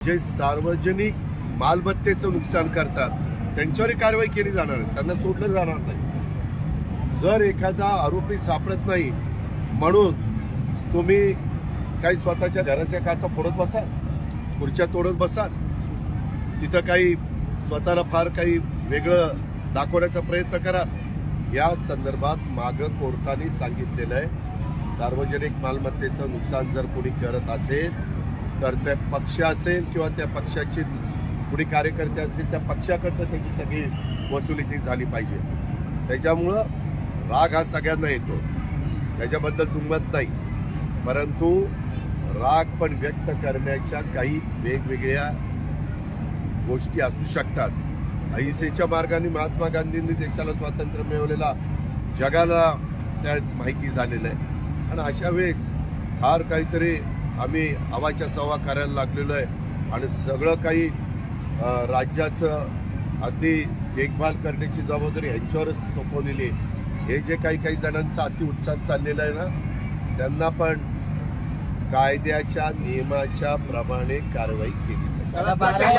जे सार्वजनिक मालमत्तेचं नुकसान करतात त्यांच्यावरही कारवाई केली जाणार आहे त्यांना सोडलं जाणार नाही. जर एखादा आरोपी सापडत नाही म्हणून तुम्ही काही स्वतःच्या घराच्या काचा फोडत बसाल खुर्च्या तोडत बसाल तिथं काही स्वतःला फार काही वेगळं दाखवण्याचा प्रयत्न करा. या संदर्भात मागं कोर्टाने सांगितलेलं आहे सार्वजनिक मालमत्तेचं नुकसान जर कोणी करत असेल तर ते पक्ष असेल किंवा त्या पक्षाचे कुणी कार्यकर्ते असतील त्या पक्षाकडनं त्याची सगळी वसुली ती झाली पाहिजे. त्याच्यामुळं राग हा सगळ्यांना येतो. त्याच्याबद्दल दुमत नाही. परंतु राग पण व्यक्त करण्याच्या काही वेगवेगळ्या गोष्टी असू शकतात. अहिंसेच्या मार्गाने महात्मा गांधींनी देशाला स्वातंत्र्य मिळवलेला जगाला त्या माहिती झालेलं आहे. आणि अशा वेळेस फार काहीतरी आम्ही आवाच्या सवा करायला लागलेलो आहे. आणि सगळं काही राज्याचं अगदी देखभाल करण्याची जबाबदारी ह्यांच्यावरच सोपवलेली आहे. हे जे काही काही जणांचा अति उत्साह चाललेला आहे ना त्यांना पण कायद्याच्या नियमाच्या प्रमाणे कारवाई केली जाते